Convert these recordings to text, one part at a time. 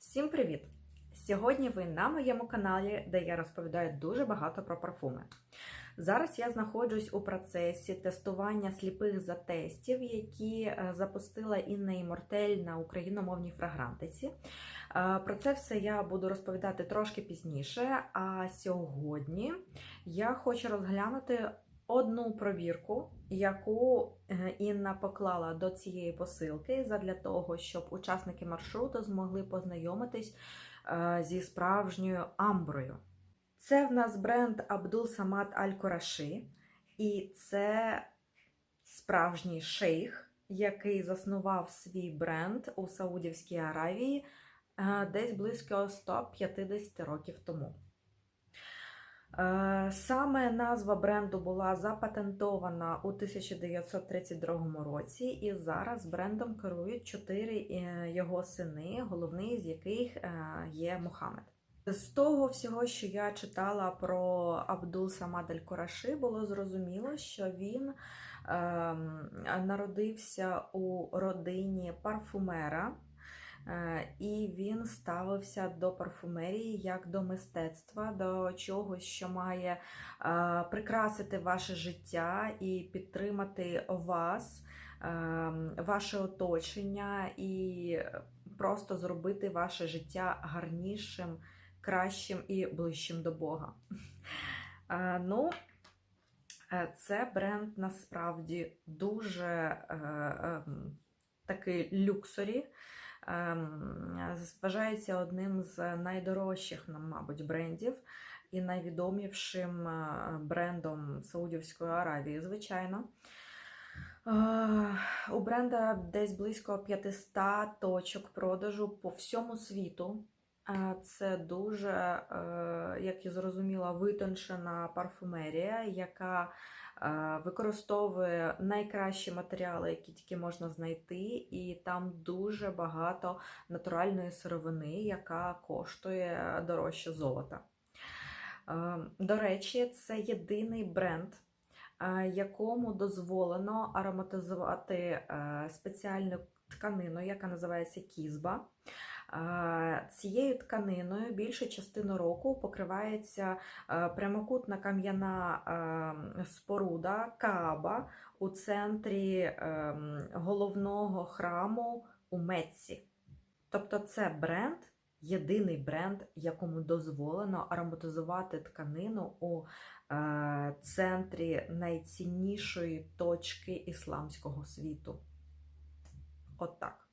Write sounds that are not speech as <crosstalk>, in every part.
Всім привіт! Сьогодні ви на моєму каналі, де я розповідаю дуже багато про парфуми. Зараз я знаходжусь у процесі тестування сліпих затестів, які е, запустила Інна Імортель на україномовній фрагрантиці. Е, Про це все я буду розповідати трошки пізніше. А сьогодні я хочу розглянути одну провірку, яку е, Інна поклала до цієї посилки задля того, щоб учасники маршруту змогли познайомитись е, зі справжньою амброю. Це в нас бренд Абдул Самат Аль Кораші, і це справжній шейх, який заснував свій бренд у Саудівській Аравії е, десь близько 150 років тому. Е, Саме назва бренду була запатентована у 1932 році, і зараз брендом керують чотири е, його сини, головний з яких е, є Мухаммед. З того всього, що я читала про Абдул Самад Аль Кораши, було зрозуміло, що він ем, народився у родині парфумера. Е, І він ставився до парфумерії як до мистецтва, до чогось, що має е, прикрасити ваше життя і підтримати вас, е, ваше оточення, і просто зробити ваше життя гарнішим, кращим і ближчим до Бога. Ну, це бренд насправді дуже ем, такий люксорі. Ем, Вважається одним з найдорожчих, мабуть, брендів і найвідомішим е, брендом Саудівської Аравії, звичайно. Е, У бренда десь близько 500 точок продажу по всьому світу. Е, Це дуже, е, як я зрозуміла, витончена парфумерія, яка е, використовує найкращі матеріали, які тільки можна знайти, і там дуже багато натуральної сировини, яка коштує дорожче золота. Е, До речі, це єдиний бренд, е, якому дозволено ароматизувати е, спеціальну тканину, яка називається кізба. Цією тканиною більшу частину року покривається е, прямокутна кам'яна е, споруда Кааба у центрі е, головного храму у Мецці. Тобто це бренд, єдиний бренд, якому дозволено ароматизувати тканину у центрі найціннішої точки ісламського світу. От так.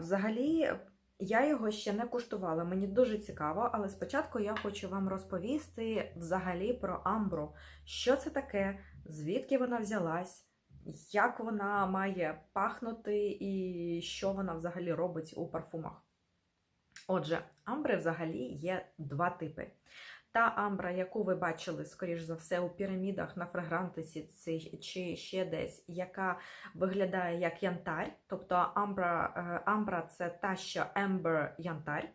Взагалі, я його ще не куштувала, мені дуже цікаво, але спочатку я хочу вам розповісти взагалі про амбру. Що це таке, звідки вона взялась, як вона має пахнути і що вона взагалі робить у парфумах. Отже, амбри взагалі є два типи. Та амбра, яку ви бачили, скоріш за все, у пірамідах на фрагрантисі чи ще десь, яка виглядає як янтарь. Тобто амбра, е, амбра це та, що ембер янтарь,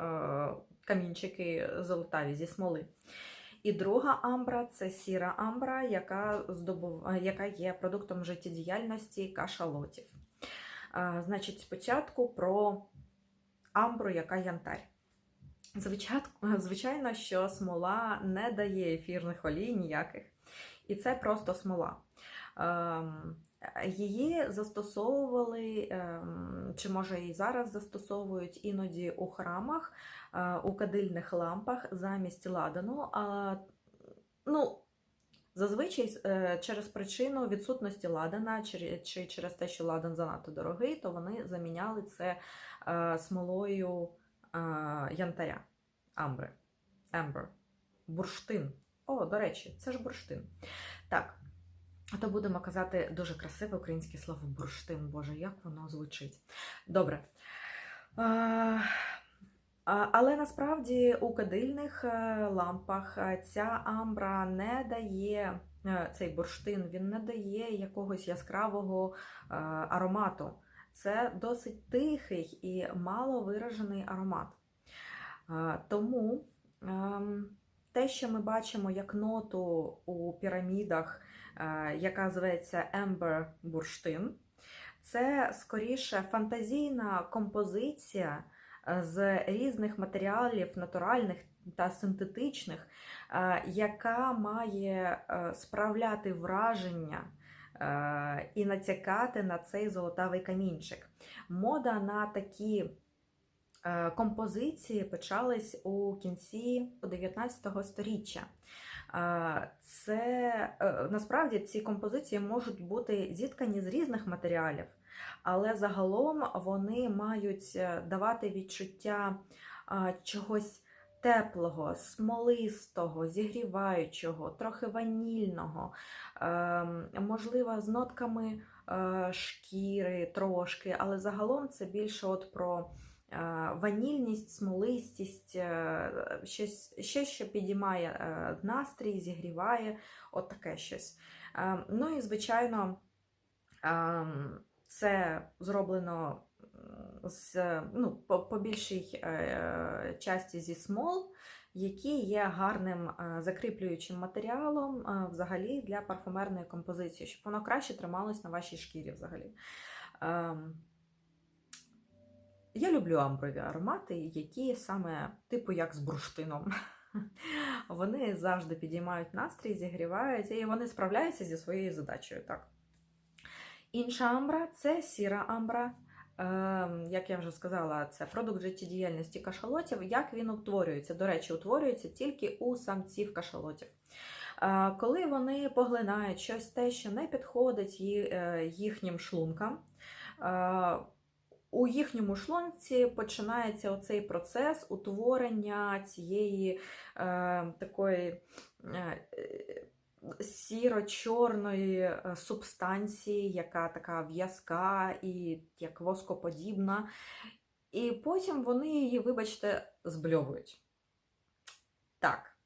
е, камінчики золотаві зі смоли. І друга амбра це сіра амбра, яка, здобув... е, яка є продуктом життєдіяльності кашалотів. Значить, спочатку про амбру, яка янтарь. Звичайно, звичайно, що смола не дає ефірних олій ніяких. І це просто смола. Ем, Її застосовували, ем, чи може і зараз застосовують іноді у храмах, е, у кадильних лампах замість ладану. А, Ну, зазвичай е, через причину відсутності ладана, чи через те, що ладан занадто дорогий, то вони заміняли це е, смолою е, янтаря, амбри, ембер, бурштин. О, до речі, це ж бурштин. Так. То будемо казати дуже красиве українське слово бурштин. Боже, як воно звучить. Добре. А, але насправді у кадильних е, лампах е, ця амбра не дає, е, цей бурштин, він не дає якогось яскравого аромату. Це досить тихий і мало виражений аромат. Е, Тому ем, те, що ми бачимо як ноту у пірамідах, е, яка зветься Ембер бурштин, Це скоріше фантазійна композиція е, з різних матеріалів, натуральних та синтетичних, яка має справляти враження і натякати на цей золотавий камінчик. Мода на такі е, композиції почались у кінці 19 століття. Е, Це е, насправді ці композиції можуть бути зіткані з різних матеріалів, але загалом вони мають е, давати відчуття чогось теплого, смолистого, зігріваючого, трохи ванільного, е, можливо, з нотками е, шкіри трошки, але загалом це більше от про е, ванільність, смолистість, е, щось, щось, що підіймає настрій, зігріває, от таке щось. Е, Ну і, звичайно, ем, це зроблено з, ну, по, більшій е, часті зі смол, які є гарним е, закріплюючим матеріалом е, взагалі для парфумерної композиції, щоб воно краще трималось на вашій шкірі взагалі. Ем, я люблю амброві аромати, які саме типу як з бурштином. <laughs> Вони завжди підіймають настрій, зігрівають, і вони справляються зі своєю задачею. Так. Інша амбра це сіра амбра. Ем, Як я вже сказала, це продукт життєдіяльності кашалотів. Як він утворюється? До речі, утворюється тільки у самців кашалотів. Е, Коли вони поглинають щось те, що не підходить е, їхнім шлункам, е, у їхньому шлунці починається оцей процес утворення цієї такої сіро-чорної е, субстанції, яка така в'язка і як воскоподібна. І потім вони її, вибачте, збльовують. Так.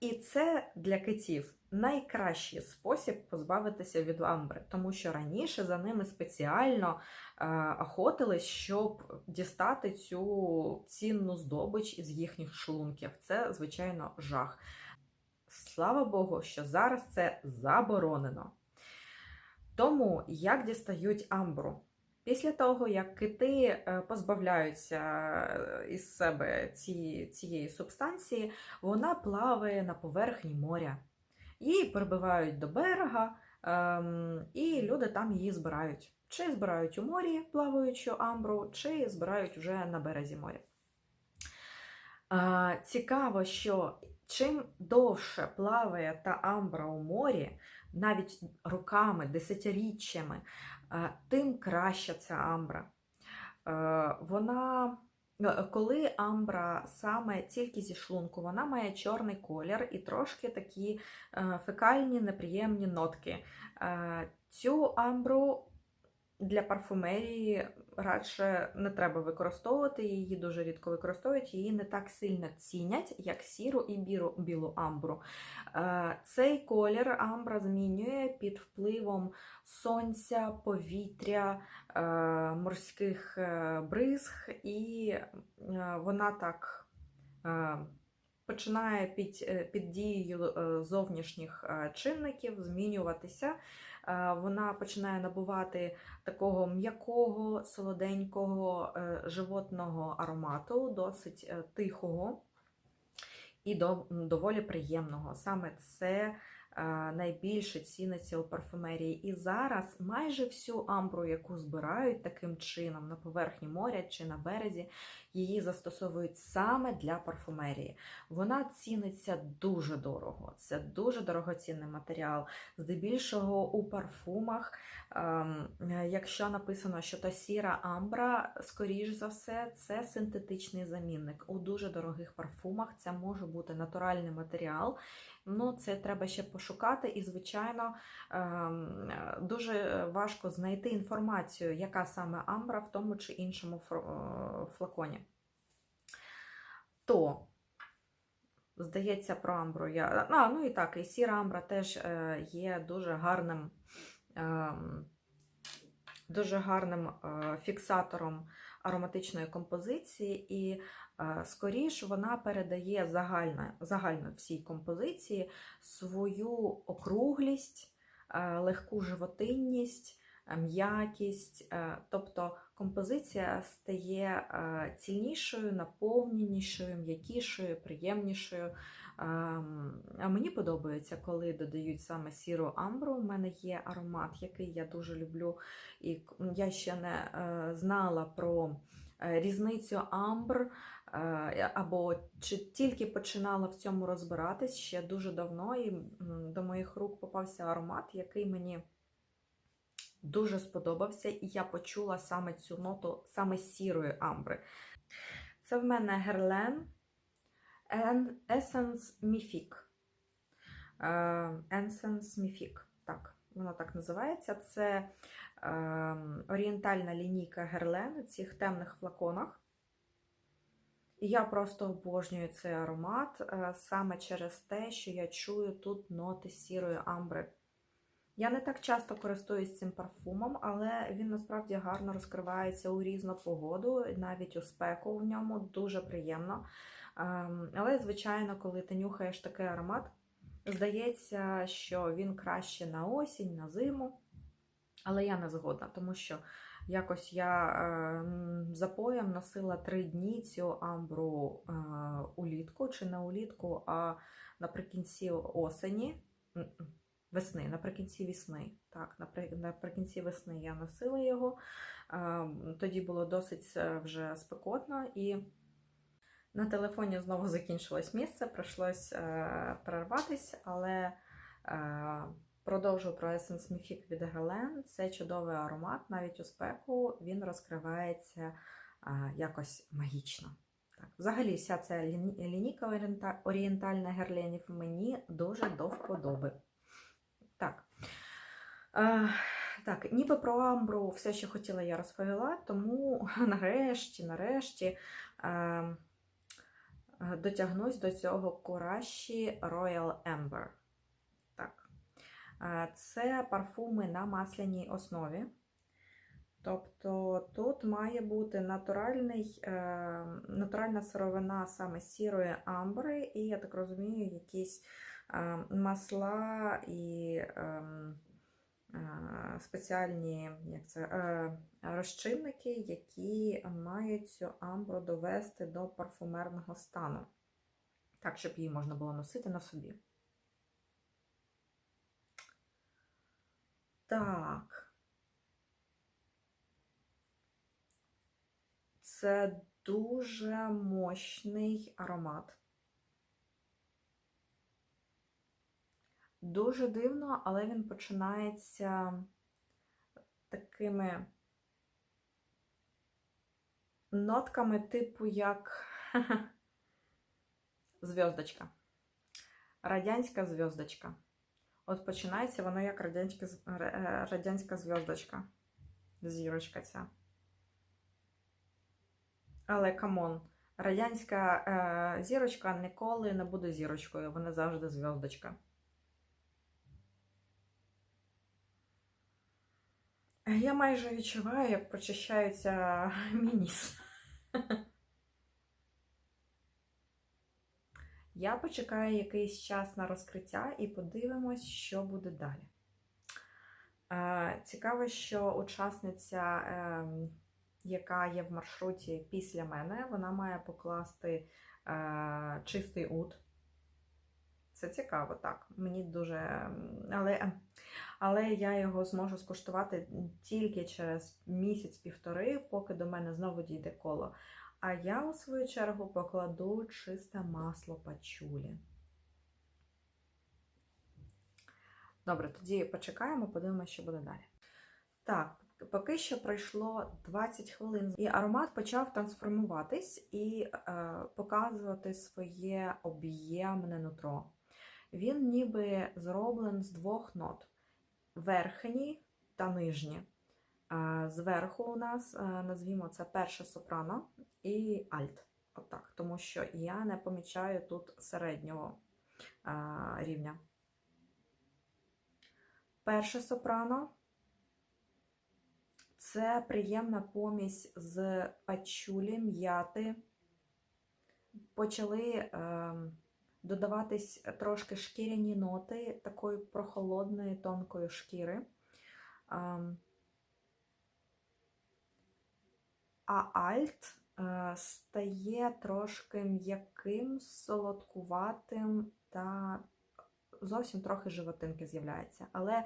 І це для китів найкращий спосіб позбавитися від амбри, тому що раніше за ними спеціально е, охотились, щоб дістати цю цінну здобич із їхніх шлунків. Це, звичайно, жах. Слава Богу, що зараз це заборонено. Тому як дістають амбру? Після того, як кити е, позбавляються е, із себе ці, цієї субстанції, вона плаває на поверхні моря. Її прибивають до берега, ем, і люди там її збирають. Чи збирають у морі плаваючу амбру, чи збирають вже на березі моря. А, цікаво, що чим довше плаває та амбра у морі, навіть роками, десятиріччями, а, тим краща ця амбра. Е, Вона, е, коли амбра саме тільки зі шлунку, вона має чорний колір і трошки такі е, фекальні неприємні нотки. Е, Цю амбру для парфумерії радше не треба використовувати, її дуже рідко використовують, її не так сильно цінять, як сіру і біру, білу амбру. Е, Цей колір амбра змінює під впливом сонця, повітря, е, морських е, бризг, і вона так починає під, під дією зовнішніх чинників змінюватися. Е, Вона починає набувати такого м'якого, солоденького е, животного аромату, досить е, тихого і доволі приємного. Саме це найбільше ціниться у парфумерії. І зараз майже всю амбру, яку збирають таким чином на поверхні моря чи на березі, її застосовують саме для парфумерії. Вона ціниться дуже дорого. Це дуже дорогоцінний матеріал. Здебільшого у парфумах, ем, е, якщо написано, що то сіра амбра, скоріш за все, це синтетичний замінник. У дуже дорогих парфумах це може бути натуральний матеріал. Ну, це треба ще пошукати, і, звичайно, ем, дуже важко знайти інформацію, яка саме амбра в тому чи іншому е, флаконі. То, здається, про амбру я. А, ну і так, і сіра амбра теж е, є дуже гарним, ем, дуже гарним е, фіксатором ароматичної композиції, і е, скоріш вона передає загально, загально всій композиції свою округлість, е, легку животинність, м'якість. Тобто композиція стає цільнішою, наповненішою, м'якішою, приємнішою. А мені подобається, коли додають саме сіру амбру. У мене є аромат, який я дуже люблю, і я ще не е, знала про е, різницю амбр. е, Або чи тільки починала в цьому розбиратись ще дуже давно, і до моїх рук попався аромат, який мені дуже сподобався, і я почула саме цю ноту саме сірої амбри. Це в мене Герлен Essence Mythic. Е, Essence Mythic. Так, воно так називається. Це е, орієнтальна лінійка Герлен у цих темних флаконах. І я просто обожнюю цей аромат е, саме через те, що я чую тут ноти сірої амбри. Я не так часто користуюсь цим парфумом, але він насправді гарно розкривається у різну погоду, навіть у спеку в ньому дуже приємно. Ем, Але, звичайно, коли ти нюхаєш такий аромат, здається, що він краще на осінь, на зиму. Але я не згодна, тому що якось я е, запоєм носила три дні цю амбру е, улітку, чи не улітку, а наприкінці осені. Весни, наприкінці весни. Так, наприкінці весни я носила його. Е, Тоді було досить е, вже спекотно, і на телефоні знову закінчилось місце, прийшлось е, перерватися, але е, продовжу про Essence Mythic від Гелен. Це чудовий аромат, навіть у спеку він розкривається е, якось магічно. Так, взагалі, вся ця ліні- лінійка орієнта- орієнтальна герленів мені дуже до вподоби. Так. Е, так, ніби про амбру все, що хотіла, я розповіла, тому <laughs> нарешті, нарешті. Е, дотягнусь до цього Кураші Royal Amber. Так. Е, Це парфуми на масляній основі. Тобто тут має бути натуральний, е, натуральна сировина саме сірої амбри, і, я так розумію, якісь е, масла і ем, е, спеціальні як це, е, розчинники, які мають цю амбру довести до парфумерного стану, так, щоб її можна було носити на собі. Так. Це дуже мощний аромат. Дуже дивно, але він починається такими нотками, типу як <laughs> зв'яздочка. Радянська зв'яздочка. От починається воно як радянська, е, радянська зв'яздочка. Зірочка ця. Але камон, радянська е, зірочка ніколи не буде зірочкою, вона завжди зв'яздочка. Я майже відчуваю, як прочищається <laughs> мій ніс. Я почекаю якийсь час на розкриття і подивимось, що буде далі. Цікаво, що учасниця, ем, яка є в маршруті після мене, вона має покласти е, чистий ут. Це цікаво, так. Мені дуже. Але, але я його зможу скуштувати тільки через місяць-півтори, поки до мене знову дійде коло. А я, у свою чергу, покладу чисте масло пачулі. Добре, тоді почекаємо, подивимося, що буде далі. Так, поки що пройшло 20 хвилин, і аромат почав трансформуватись і е, показувати своє об'ємне нутро. Він ніби зроблен з двох нот: верхній та нижній. Е, Зверху у нас, назвімо це перше сопрано і альт. Отак, тому що я не помічаю тут середнього рівня. Перше сопрано це приємна помість з пачулі, м'яти. Почали е, додаватись трошки шкіряні ноти такої прохолодної, тонкої шкіри. Ем, а альт е, стає трошки м'яким, солодкуватим та зовсім трохи животинки з'являється. Але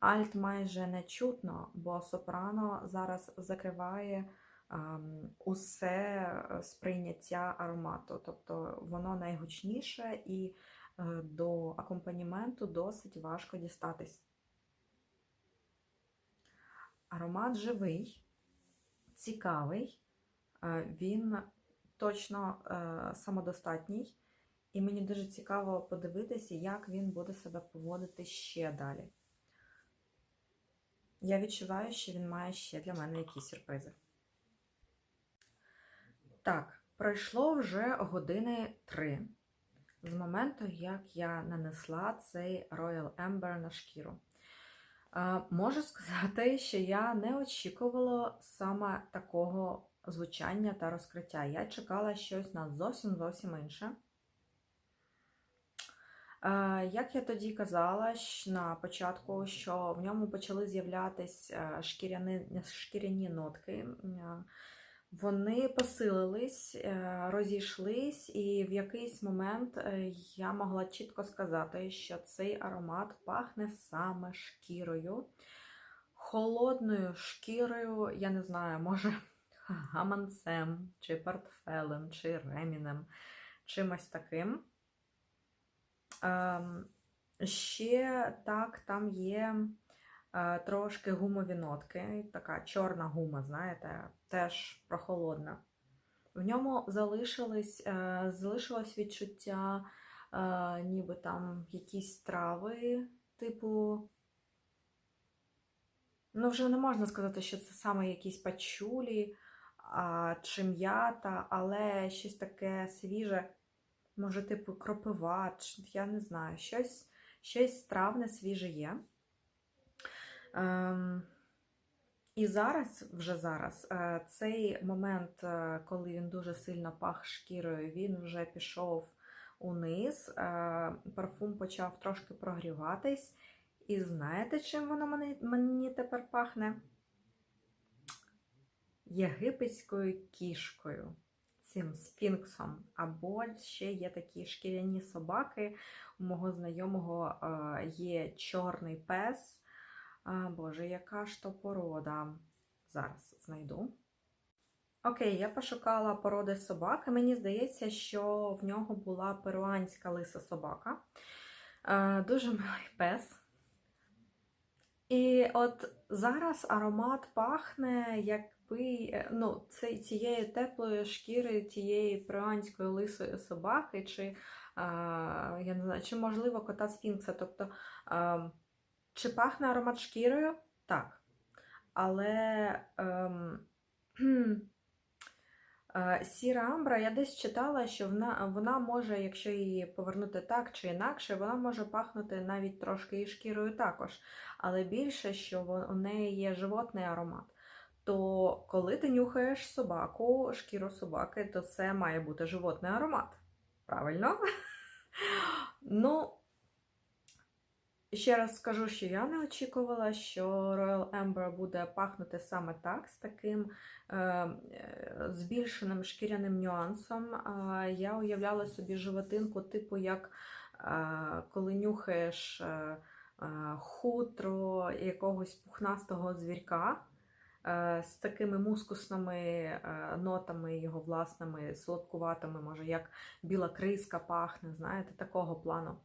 альт майже не чутно, бо сопрано зараз закриває усе сприйняття аромату. Тобто воно найгучніше і е, до акомпаніменту досить важко дістатись. Аромат живий, цікавий, е, він точно е, самодостатній, і мені дуже цікаво подивитися, як він буде себе поводити ще далі. Я відчуваю, що він має ще для мене якісь сюрпризи. Так, пройшло вже години три з моменту, як я нанесла цей Royal Amber на шкіру. Е, Можу сказати, що я не очікувала саме такого звучання та розкриття. Я чекала щось на зовсім зовсім інше. Е, Як я тоді казала на початку, що в ньому почали з'являтись е, шкіряні, шкіряні нотки. Вони посилились, е, розійшлись, і в якийсь момент е, я могла чітко сказати, що цей аромат пахне саме шкірою. Холодною шкірою, я не знаю, може гаманцем, чи портфелем, чи ремінем, чимось таким. Ем, ще так, там є трошки гумові нотки, така чорна гума, знаєте, теж прохолодна. В ньому залишилось, е, залишилось відчуття, е, ніби там якісь трави, типу. Ну, вже не можна сказати, що це саме якісь пачулі чи м'ята, але щось таке свіже, може, типу кропива, я не знаю, щось, щось травне, свіже є. Ем, і зараз, вже зараз, е, цей момент, е, коли він дуже сильно пах шкірою, він вже пішов униз, е, парфум почав трошки прогріватись. І знаєте, чим воно мені, мені тепер пахне? Єгипетською кішкою, цим сфінксом. Або ще є такі шкіряні собаки. У мого знайомого є чорний пес. А, Боже, яка ж то порода? Зараз знайду. Окей, я пошукала породи собак, і мені здається, що в нього була перуанська лиса собака. Е, Дуже милий пес. І от зараз аромат пахне якби е, ну, цей- цієї теплої шкіри, тієї перуанської лисої собаки, чи, а, я не знаю, чи можливо кота сфінкса. Тобто, а, чи пахне аромат шкірою? Так. Але ем, <clears throat> е, сіра амбра, я десь читала, що вона, вона може, якщо її повернути так чи інакше, вона може пахнути навіть трошки і шкірою також. Але більше, що у неї є животний аромат. То коли ти нюхаєш собаку, шкіру собаки, то це має бути животний аромат. Правильно? <laughs> Ну, ще раз скажу, що я не очікувала, що Royal Amber буде пахнути саме так, з таким е, е, збільшеним шкіряним нюансом. Е, я уявляла собі животинку, типу, як е, коли нюхаєш. Е, е, хутро якогось пухнастого звірка е, з такими мускусними нотами його власними, солодкуватими, може, як біла криска пахне, знаєте, такого плану.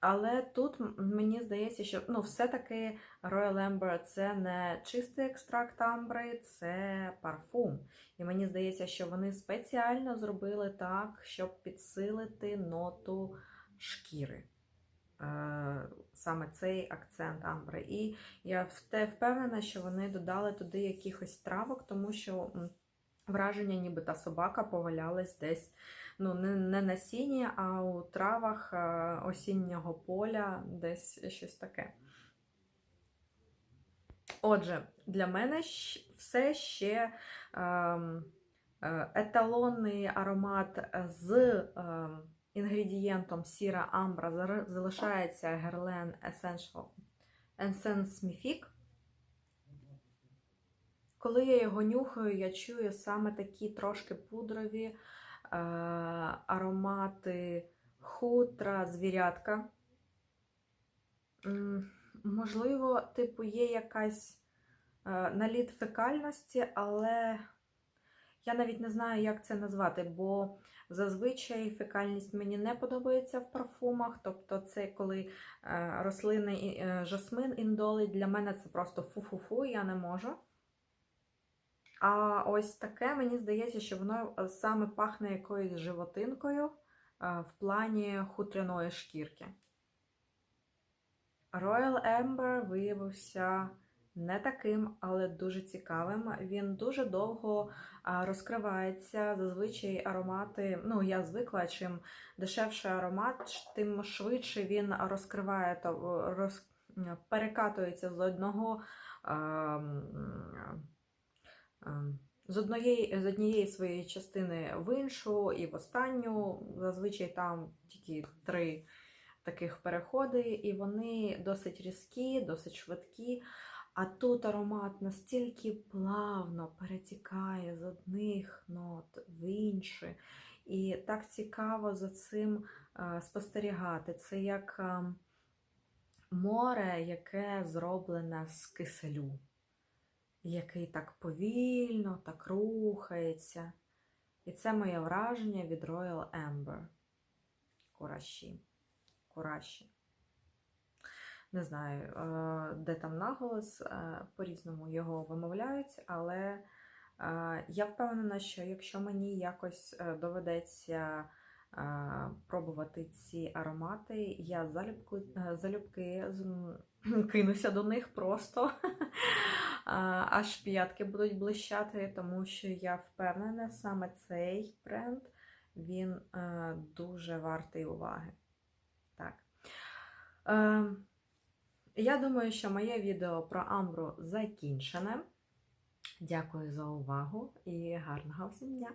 Але тут мені здається, що ну, все-таки Royal Amber це не чистий екстракт амбри, це парфум. І мені здається, що вони спеціально зробили так, щоб підсилити ноту шкіри. Е, Саме цей акцент амбри. І я впевнена, що вони додали туди якихось травок, тому що враження, ніби та собака повалялась десь ну, не, не на сіні, а у травах е, осіннього поля, десь щось таке. Отже, для мене все ще ем, е, еталонний аромат з ем, інгредієнтом сіра амбра залишається Guerlain Essential Essence Mythique. Коли я його нюхаю, я чую саме такі трошки пудрові е, аромати хутра, звірятка. Можливо, типу, є якась е, наліт фекальності, але я навіть не знаю, як це назвати, бо зазвичай фекальність мені не подобається в парфумах. Тобто, це коли е, рослини е, жасмин індолий, для мене це просто фу-фу-фу, я не можу. А ось таке, мені здається, що воно е, саме пахне якоюсь животинкою е, в плані хутряної шкірки. Royal Amber виявився не таким, але дуже цікавим. Він дуже довго розкривається. Зазвичай аромати, ну я звикла, чим дешевший аромат, тим швидше він розкриває роз, перекатується з одного. а, з однієї, з однієї своєї частини в іншу і в останню. Зазвичай там тільки три таких переходи, і вони досить різкі, досить швидкі. А тут аромат настільки плавно перетікає з одних нот в інші. І так цікаво за цим е, спостерігати. Це як е, море, яке зроблене з киселю, який так повільно, так рухається. І це моє враження від Royal Amber. Кураші. Кураші. Не знаю, е, де там наголос, е, по-різному його вимовляють, але е, я впевнена, що якщо мені якось доведеться пробувати ці аромати, я залюбку, е, залюбки <clears throat> кинуся до них просто, <laughs> аж п'ятки будуть блищати, тому що я впевнена, саме цей бренд він е, дуже вартий уваги. Так. Е, я думаю, що моє відео про Амбру закінчене. Дякую за увагу і гарного всім дня!